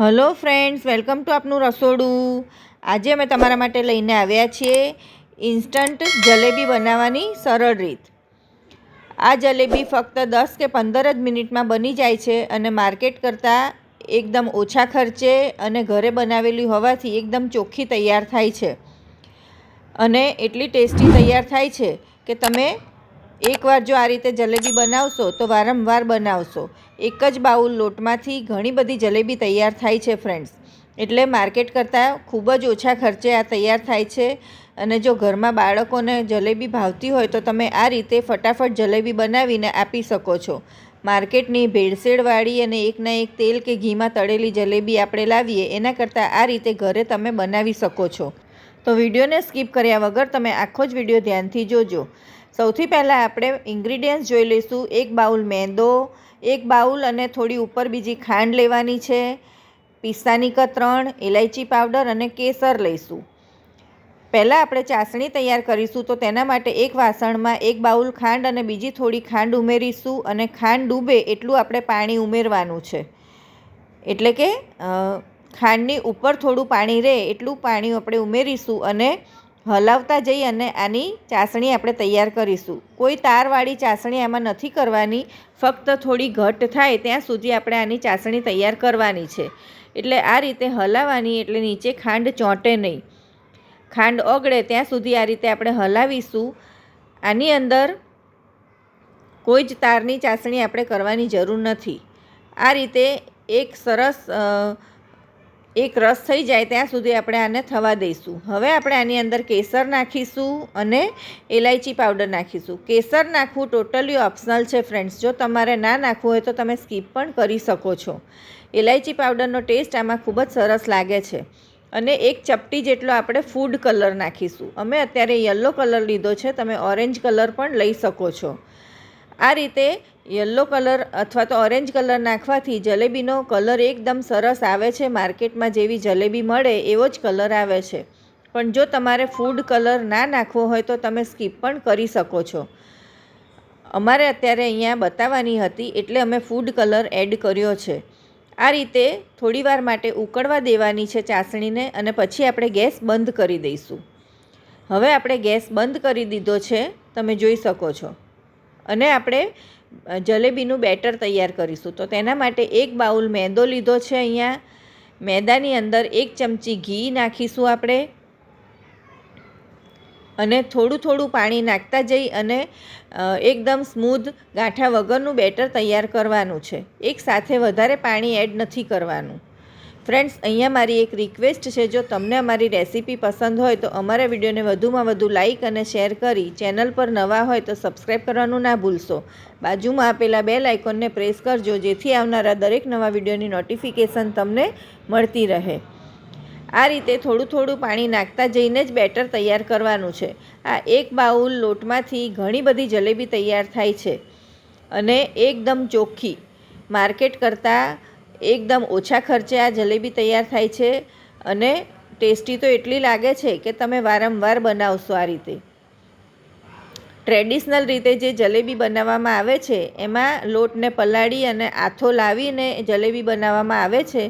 Hello friends, welcome to આપનું રસોડું. આજે અમે તમારા માટે લઈને આવ્યા છીએ ઇન્સ્ટન્ટ જલેબી બનાવવાની સરળ રીત. આ જલેબી ફક્ત દસ કે પંદર જ મિનિટમાં બની જાય છે અને માર્કેટ કરતાં એકદમ ઓછા ખર્ચે અને ઘરે બનાવેલી હોવાથી એકદમ ચોખ્ખી તૈયાર થાય છે. અને એટલી ટેસ્ટી તૈયાર થાય છે કે તમે એકવાર જો આ રીતે જલેબી બનાવશો તો વારંવાર બનાવશો. એક જ બાઉલ લોટમાંથી ઘણી બધી જલેબી તૈયાર થાય છે ફ્રેન્ડ્સ એટલે માર્કેટ કરતાં ખૂબ જ ઓછા ખર્ચે આ તૈયાર થાય છે. અને જો ઘરમાં બાળકોને જલેબી ભાવતી હોય તો તમે આ રીતે ફટાફટ જલેબી બનાવીને આપી શકો છો. માર્કેટની ભેળસેળવાળી અને એકના એક તેલ કે ઘીમાં તળેલી જલેબી આપણે લાવીએ, એના કરતાં આ રીતે ઘરે તમે બનાવી શકો છો. તો વિડીયોને સ્કીપ કર્યા વગર તમે આખો જ વીડિયો ધ્યાનથી જોજો. સૌથી પહેલાં આપણે ઇન્ગ્રીડિયન્ટ્સ જોઈ લઈશું. એક બાઉલ મેંદો એક બાઉલ અને થોડી ઉપર બીજી ખાંડ લેવાની છે. પિસ્તાની કતરણ ઇલાયચી પાવડર અને કેસર લઈશું. પહેલાં આપણે ચાસણી તૈયાર કરીશું તો તેના માટે એક વાસણમાં એક બાઉલ ખાંડ અને બીજી થોડી ખાંડ ઉમેરીશું અને ખાંડ ડૂબે એટલું આપણે પાણી ઉમેરવાનું છે. એટલે કે ખાંડની ઉપર થોડું પાણી રહે એટલું પાણી આપણે ઉમેરીશું અને હલાવતા જઈ અને આની ચાસણી આપણે તૈયાર કરીશું. કોઈ તારવાળી ચાસણી આમાં નથી કરવાની, ફક્ત થોડી ઘટ થાય ત્યાં સુધી આપણે આની ચાસણી તૈયાર કરવાની છે. એટલે આ રીતે હલાવવાની એટલે નીચે ખાંડ ચોંટે નહીં. ખાંડ ઓગળે ત્યાં સુધી આ રીતે આપણે હલાવીશું. આની અંદર કોઈ જ તારની ચાસણી આપણે કરવાની જરૂર નથી. આ રીતે એક સરસ એક રસ થઈ જાય ત્યાં સુધી આપણે આને થવા દઈશું. હવે આપણે આની અંદર કેસર નાખીશું અને એલાયચી પાવડર નાખીશું. કેસર નાખવું ટોટલી ઓપ્શનલ છે ફ્રેન્ડ્સ જો તમારે ના નાખવું હોય તો તમે સ્કીપ પણ કરી શકો છો. એલાયચી પાવડરનો ટેસ્ટ આમાં ખૂબ જ સરસ લાગે છે. અને એક ચપટી જેટલો આપણે ફૂડ કલર નાખીશું. અમે અત્યારે યલો કલર લીધો છે, તમે ઓરેન્જ કલર પણ લઈ શકો છો. આ રીતે યલો કલર અથવા તો ઓરેન્જ કલર નાખવાથી જલેબીનો કલર એકદમ સરસ આવે છે. માર્કેટમાં જેવી જલેબી મળે એવો જ કલર આવે છે. પણ જો તમારે ફૂડ કલર ના નાખવો હોય તો તમે સ્કીપ પણ કરી શકો છો. અમારે અત્યારે અહીંયા બતાવવાની હતી એટલે અમે ફૂડ કલર એડ કર્યો છે. આ રીતે થોડીવાર માટે ઉકળવા દેવાની છે ચાસણીને અને પછી આપણે ગેસ બંધ કરી દઈશું. હવે આપણે ગેસ બંધ કરી દીધો છે. તમે જોઈ શકો છો. અને આપણે જલેબીનું બેટર તૈયાર કરીશું. તો તેના માટે એક બાઉલ મેંદો લીધો છે અહીંયા. મેદાની અંદર એક ચમચી ઘી નાખીશું આપણે. અને થોડું થોડું પાણી નાખતા જઈ અને એકદમ સ્મૂધ ગાંઠા વગરનું બેટર તૈયાર કરવાનું છે. એક સાથે વધારે પાણી એડ નથી કરવાનું. ફ્રેન્ડ્સ અહીંયા મારી એક રિક્વેસ્ટ છે, જો તમને અમારી રેસીપી પસંદ હોય તો અમારા વિડીયોને વધુમાં વધુ લાઇક અને શેર કરી ચેનલ પર નવા હોય તો સબસ્ક્રાઈબ કરવાનું ના ભૂલશો. બાજુમાં આપેલા બે લાઇકોનને પ્રેસ કરજો, જેથી આવનારા દરેક નવા વિડીયોની નોટિફિકેશન તમને મળતી રહે. આ રીતે થોડું થોડું પાણી નાખતા જઈને જ બેટર તૈયાર કરવાનું છે. આ એક બાઉલ લોટમાંથી ઘણી બધી જલેબી તૈયાર થાય છે અને એકદમ ચોખ્ખી. માર્કેટ કરતાં એકદમ ઓછા ખર્ચે આ જલેબી તૈયાર થાય છે અને ટેસ્ટી તો એટલી લાગે છે કે તમે વારંવાર બનાવશો આ રીતે. ટ્રેડિશનલ રીતે જે જલેબી બનાવવામાં આવે છે, એમાં લોટને પલાળી અને આથો લાવીને જલેબી બનાવવામાં આવે છે.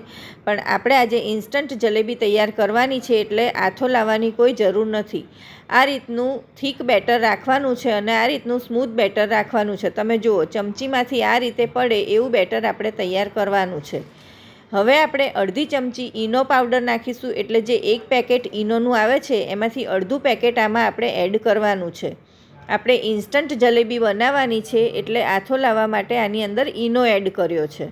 પણ આપણે આજે ઇન્સ્ટન્ટ જલેબી તૈયાર કરવાની છે એટલે આથો લાવવાની કોઈ જરૂર નથી. આ રીતનું થીક બેટર રાખવાનું છે અને આ રીતનું સ્મૂથ બેટર રાખવાનું છે. તમે જુઓ, ચમચીમાંથી આ રીતે પડે એવું બેટર આપણે તૈયાર કરવાનું છે. હવે આપણે અડધી ચમચી ઈનો પાવડર નાખીશું એટલે જે એક પેકેટ ઈનોનું આવે છે, એમાંથી અડધું પેકેટ આમાં આપણે એડ કરવાનું છે. આપણે ઇન્સ્ટન્ટ જલેબી બનાવવાની છે એટલે આથો લાવવા માટે આની અંદર ઈનો એડ કર્યો છે.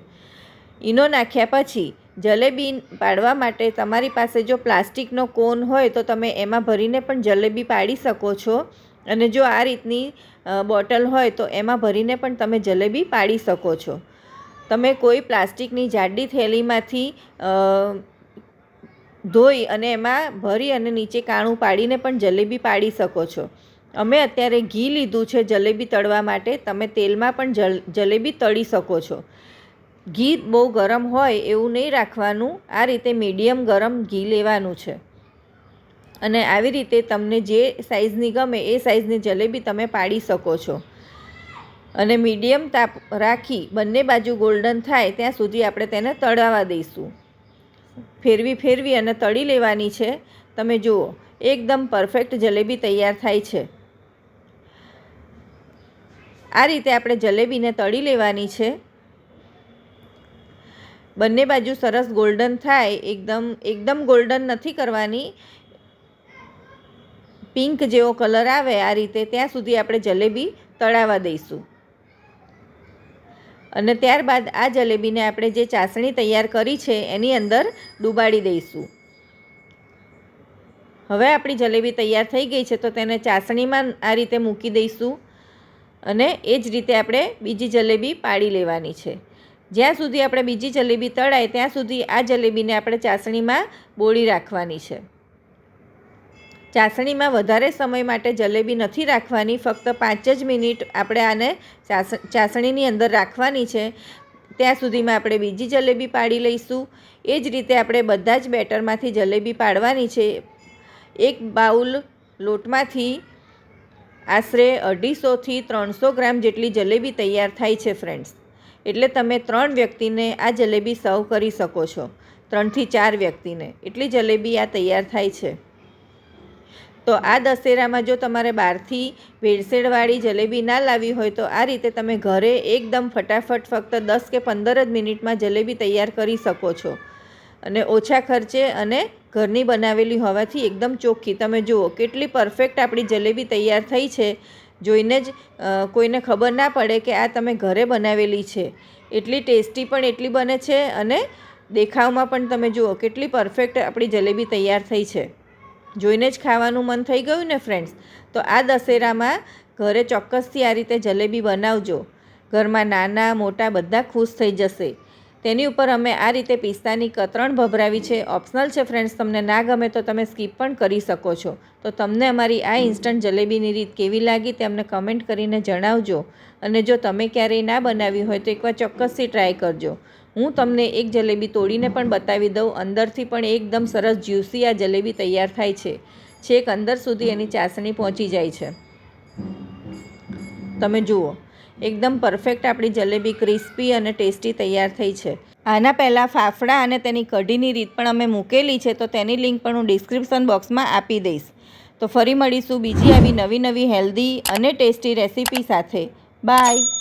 ઈનો નાખ્યા પછી જલેબી પાડવા માટે તમારી પાસે જો પ્લાસ્ટિકનો કોન હોય તો તમે એમાં ભરીને પણ જલેબી પાડી શકો છો. અને જો આ રીતની બોટલ હોય તો એમાં ભરીને પણ તમે જલેબી પાડી શકો છો. તમે કોઈ પ્લાસ્ટિકની જાડી થેલીમાંથી ધોઈ અને એમાં ભરી અને નીચે કાણું પાડીને પણ જલેબી પાડી શકો છો. અમે અત્યારે ઘી લીધું છે જલેબી તળવા માટે. તમે તેલમાં પણ જલેબી તળી શકો છો. ઘી બહુ ગરમ હોય એવું નહીં રાખવાનું. આ રીતે મીડિયમ ગરમ ઘી લેવાનું છે. અને આવી રીતે તમને જે સાઇઝની ગમે એ સાઇઝની જલેબી તમે પાડી શકો છો. અને મીડિયમ તાપ રાખી બંને બાજુ ગોલ્ડન થાય ત્યાં સુધી આપણે તેને તળાવા દઈશું. ફેરવી ફેરવી અને તળી લેવાની છે. તમે જુઓ, એકદમ પરફેક્ટ જલેબી તૈયાર થાય છે. આ રીતે આપણે જલેબીને તળી લેવાની છે. બંને બાજુ સરસ ગોલ્ડન થાય, એકદમ એકદમ ગોલ્ડન નથી કરવાની. પિંક જેવો કલર આવે, આ રીતે ત્યાં સુધી આપણે જલેબી તળાવવા દઈશું. અને ત્યારબાદ આ જલેબીને આપણે જે ચાસણી તૈયાર કરી છે, એની અંદર ડૂબાડી દઈશું. હવે આપણી જલેબી તૈયાર થઈ ગઈ છે, તો તેને ચાસણીમાં આ રીતે મૂકી દઈશું. અને એ જ રીતે આપણે બીજી જલેબી પાડી લેવાની છે. જ્યાં સુધી આપણે બીજી જલેબી તળાય, ત્યાં સુધી આ જલેબીને આપણે ચાસણીમાં બોળી રાખવાની છે. ચાસણીમાં વધારે સમય માટે જલેબી નથી રાખવાની, ફક્ત પાંચ જ મિનિટ આપણે આને ચાસ, ચાસણીની અંદર રાખવાની છે. ત્યાં સુધીમાં આપણે બીજી જલેબી પાડી લઈશું. એ જ રીતે આપણે બધા જ બેટરમાંથી જલેબી પાડવાની છે. એક બાઉલ લોટમાંથી આશરે અઢીસોથી ત્રણસો ગ્રામ જેટલી જલેબી તૈયાર થાય છે ફ્રેન્ડ્સ એટલે તમે ત્રણ વ્યક્તિને આ જલેબી સર્વ કરી શકો છો. ત્રણથી ચાર વ્યક્તિને. એટલી જલેબી આ તૈયાર થાય છે. તો આ દશેરામાં જો તમારે બહારથી ભેળસેળવાળી જલેબી ના લાવી હોય, તો આ રીતે તમે ઘરે એકદમ ફટાફટ ફક્ત દસ કે પંદર જ મિનિટમાં જલેબી તૈયાર કરી શકો છો. અને ઓછા ખર્ચે અને ઘરની બનાવેલી હોવાથી એકદમ ચોખ્ખી. તમે જુઓ, કેટલી પરફેક્ટ આપણી જલેબી તૈયાર થઈ છે. જોઈને જ કોઈને ખબર ના પડે કે આ તમે ઘરે બનાવેલી છે. એટલી ટેસ્ટી પણ એટલી બને છે અને દેખાવમાં પણ તમે જુઓ, કેટલી પરફેક્ટ આપણી જલેબી તૈયાર થઈ છે. જોઈને જ ખાવાનું મન થઈ ગયું ને ફ્રેન્ડ્સ તો આ દશેરામાં ઘરે ચોક્કસથી આ રીતે જલેબી બનાવજો. ઘરમાં નાના, મોટા બધા ખુશ થઈ જશે. તેની ઉપર અમે આ રીતે પિસ્તાની કતરણ ભભરાવી છે. ઓપ્શનલ છે ફ્રેન્ડ્સ, તમને ના ગમે તો તમે સ્કીપ પણ કરી શકો છો. તો તમને અમારી આ ઇન્સ્ટન્ટ જલેબીની રીત કેવી લાગી તે અમને કમેન્ટ કરીને જણાવજો. અને જો તમે ક્યારેય ના બનાવી હોય તો એકવાર ચોક્કસથી ટ્રાય કરજો. હું તમને એક જલેબી તોડીને પણ બતાવી દઉં. અંદરથી પણ એકદમ સરસ જ્યુસી આ જલેબી તૈયાર થાય છે. છેક અંદર સુધી એની ચાસણી પહોંચી જાય છે. તમે જુઓ. એકદમ પરફેક્ટ આપણી જલેબી ક્રિસ્પી અને ટેસ્ટી તૈયાર થઈ છે. આના પહેલાં ફાફડા અને તેની કઢીની રીત પણ અમે મૂકેલી છે, તો તેની લિંક પણ હું ડિસ્ક્રિપ્શન બોક્સમાં આપી દઈશ. તો ફરી મળીશું બીજી આવી નવી નવી હેલ્ધી અને ટેસ્ટી રેસીપી સાથે. બાય